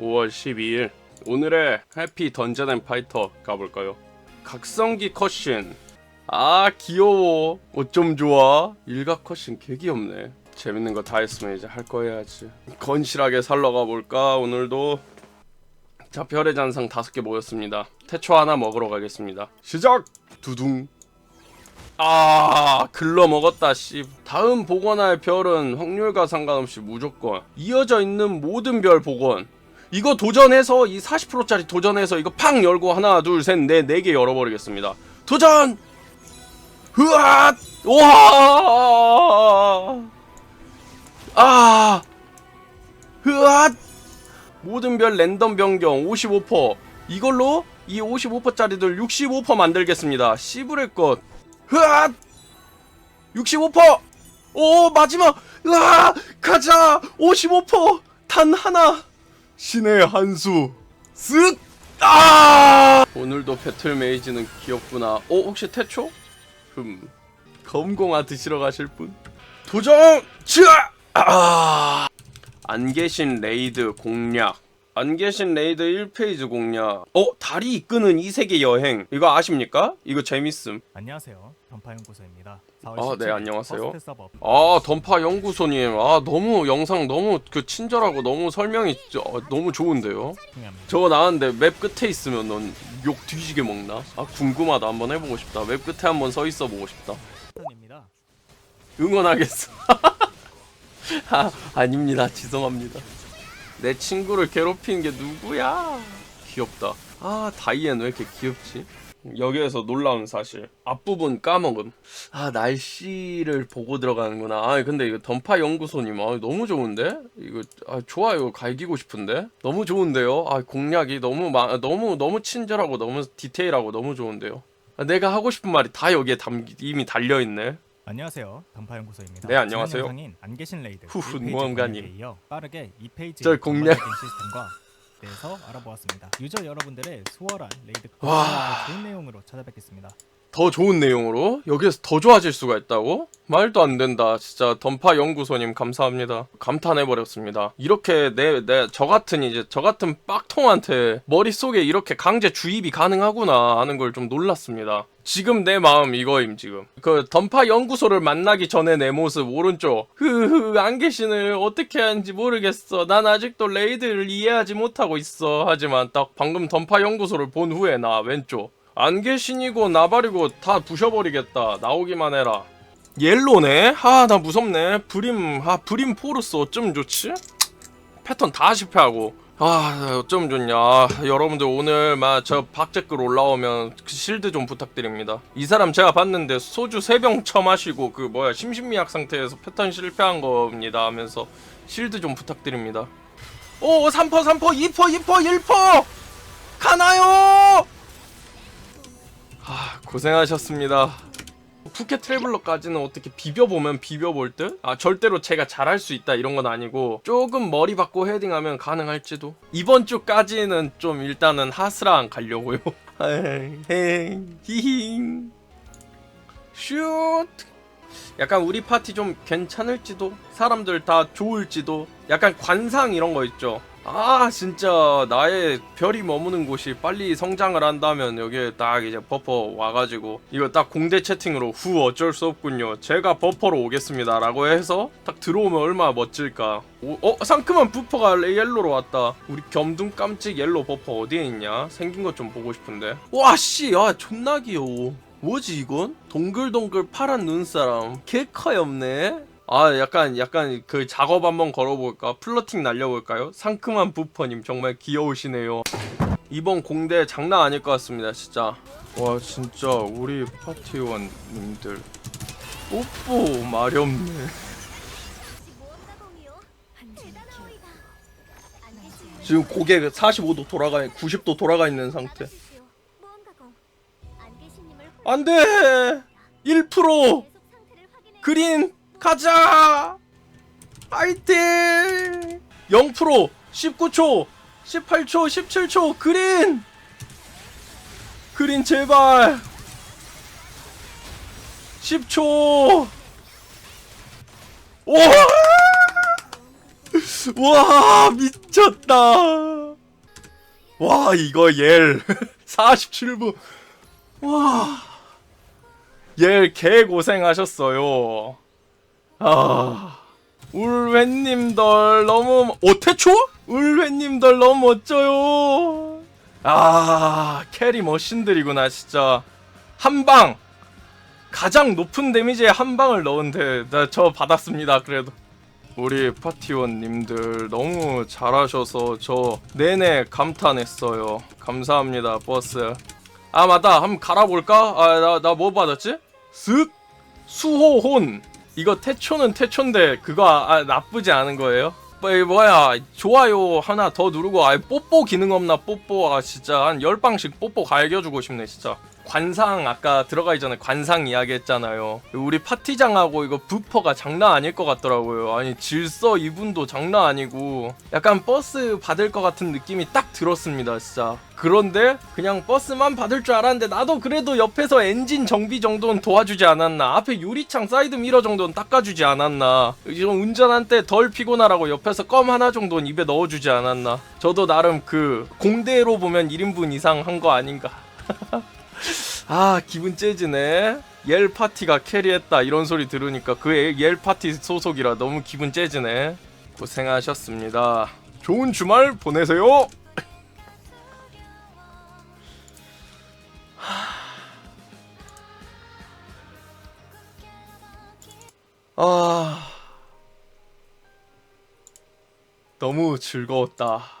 5월 12일. 오늘의 해피 던전 앤 파이터 가볼까요? 각성기 컷신. 아 귀여워. 어쩜 좋아. 일각 컷신 개 귀엽네. 재밌는 거 다 했으면 이제 할 거 해야지. 건실하게 살러 가볼까 오늘도? 자 별의 잔상 다섯 개 모였습니다. 태초 하나 먹으러 가겠습니다. 시작! 두둥. 아 글러 먹었다 씨. 다음 복원할 별은 확률과 상관없이 무조건 이어져 있는 모든 별 복원 이거 도전해서 이 40%짜리 도전해서 이거 팡 열고 하나 둘 셋 넷 네 개 열어버리겠습니다 도전 으앗 와 아! 으앗! 모든 별 랜덤 변경 55% 이걸로 이 55%짜리들 65% 만들겠습니다 씨부레 것 으앗! 65%! 오 마지막! 으아! 가자! 55%단 하나! 신의 한수 쓱! 아! 오늘도 배틀 메이지는 귀엽구나 어 혹시 태초? 흠 검공아 드시러 가실 분? 도전! 츠아! 아! 안 계신 레이드 공략 안 계신 레이드 1페이지 공략 어? 다리 이끄는 이 세계 여행 이거 아십니까? 이거 재밌음 안녕하세요. 던파 연구소입니다. 아, 네, 안녕하세요. 아 던파 연구소님 아 너무 영상 너무 그 친절하고 너무 설명이 저- 어, 너무 좋은데요. 저거 나왔는데 맵 끝에 있으면 넌 욕 뒤지게 먹나? 아 궁금하다 한번 해보고 싶다 맵 끝에 한번 서 있어 보고 싶다 입니다. 응원하겠어 아 아닙니다 죄송합니다 내 친구를 괴롭히는 게 누구야? 귀엽다. 아 다이앤 왜 이렇게 귀엽지? 여기에서 놀라운 사실. 앞부분 까먹음. 아 날씨를 보고 들어가는구나. 아 근데 이거 던파 연구소님 아 너무 좋은데? 이거 아 좋아요. 갈기고 싶은데? 너무 좋은데요? 아 공략이 너무 마, 너무 너무 친절하고 너무 디테일하고 너무 좋은데요? 아, 내가 하고 싶은 말이 다 여기에 담 이미 달려 있네 안녕하세요. 던파연구소입니다. 네, 안녕하세요. 영상인 안 계신 레이드 후후, 1페이지 모험가님. 이어 빠르게 2페이지 저 공략. 시스템과 대해서 알아보았습니다. 유저 여러분들의 수월한 레이드 와. 좋은 내용으로 찾아뵙겠습니다. 더 좋은 내용으로 여기에서 더 좋아질 수가 있다고? 말도 안 된다. 진짜 던파 연구소님 감사합니다. 감탄해 버렸습니다. 이렇게 내 내 저 같은 이제 저 같은 빡통한테 머릿속에 이렇게 강제 주입이 가능하구나 하는 걸 좀 놀랐습니다. 지금 내 마음 이거임 지금. 그 던파 연구소를 만나기 전에 내 모습 오른쪽. 흐흐 안 계시는 어떻게 하는지 모르겠어. 난 아직도 레이드를 이해하지 못하고 있어. 하지만 딱 방금 던파 연구소를 본 후에 나 왼쪽. 안 계신이고 나발이고 다 부셔버리겠다. 나오기만 해라. 옐로네? 아, 나 무섭네. 브림, 아, 브림 포르스 어쩜 좋지? 패턴 다 실패하고. 아, 어쩜 좋냐. 아, 여러분들 오늘 막 저 박제글 올라오면 그 실드 좀 부탁드립니다. 이 사람 제가 봤는데 소주 3병 처마시고 그 뭐야 심신미약 상태에서 패턴 실패한 겁니다 하면서 실드 좀 부탁드립니다. 오, 3퍼, 3퍼, 2퍼, 2퍼, 1퍼! 가나요! 아 고생하셨습니다. 푸켓 트래블러까지는 어떻게 비벼보면 비벼볼 듯? 아 절대로 제가 잘할 수 있다 이런 건 아니고 조금 머리 받고 헤딩하면 가능할지도. 이번 주까지는 좀 일단은 하스랑 가려고요. 히힝 슛 약간 우리 파티 좀 괜찮을지도 사람들 다 좋을지도 약간 관상 이런 거 있죠. 아 진짜 나의 별이 머무는 곳이 빨리 성장을 한다면 여기에 딱 이제 버퍼 와가지고 이거 딱 공대 채팅으로 후 어쩔 수 없군요. 제가 버퍼로 오겠습니다 라고 해서 딱 들어오면 얼마나 멋질까. 오, 어 상큼한 부퍼가 옐로로 왔다. 우리 겸둥 깜찍 옐로 버퍼 어디에 있냐? 생긴 것 좀 보고 싶은데. 와씨 아 존나 귀여워 뭐지 이건? 동글동글 파란 눈사람. 개 커엽네. 아 약간 약간 그 작업 한번 걸어볼까? 플러팅 날려볼까요? 상큼한 부퍼님 정말 귀여우시네요. 이번 공대 장난 아닐 것 같습니다 진짜. 와 진짜 우리 파티원님들. 뽀뽀 마렵네. 지금 고개 45도 돌아가 90도 돌아가 있는 상태 안 돼. 1% 그린 가자. 파이팅. 0% 19초. 18초. 17초. 그린. 그린 제발. 10초. 와! 와 미쳤다. 와 이거 옐 47분. 와 옐 개고생하셨어요. 아 울회님들 너무 오태초? 울회님들 너무 멋져요. 아 캐리 머신들이구나 진짜. 한 방. 가장 높은 데미지에 한 방을 넣은데 나저 받았습니다 그래도. 우리 파티원님들 너무 잘하셔서 저 내내 감탄했어요. 감사합니다 버스. 아 맞다. 한번 갈아볼까? 아 나 나 뭐 받았지? 쓱 수호혼. 이거 태초는 태초인데 그거 아, 나쁘지 않은 거예요? 뭐, 이 뭐야 좋아요 하나 더 누르고 아 뽀뽀 기능 없나 뽀뽀. 아 진짜 한 10방씩 뽀뽀 갈겨주고 싶네 진짜 관상 아까 들어가기 전에 관상 이야기 했잖아요. 우리 파티장하고 이거 부퍼가 장난 아닐 것 같더라고요. 아니 질서 이분도 장난 아니고. 약간 버스 받을 것 같은 느낌이 딱 들었습니다 진짜. 그런데 그냥 버스만 받을 줄 알았는데 나도 그래도 옆에서 엔진 정비 정도는 도와주지 않았나. 앞에 유리창 사이드 미러 정도는 닦아주지 않았나. 좀 운전한 때덜 피곤하라고 옆에서 껌 하나 정도는 입에 넣어주지 않았나. 저도 나름 그 공대로 보면 1인분 이상 한 거 아닌가 아 기분 째지네. 옐 파티가 캐리했다. 이런 소리 들으니까 그옐 파티 소속이라 너무 기분 째지네. 고생하셨습니다. 좋은 주말 보내세요. 아. 너무 즐거웠다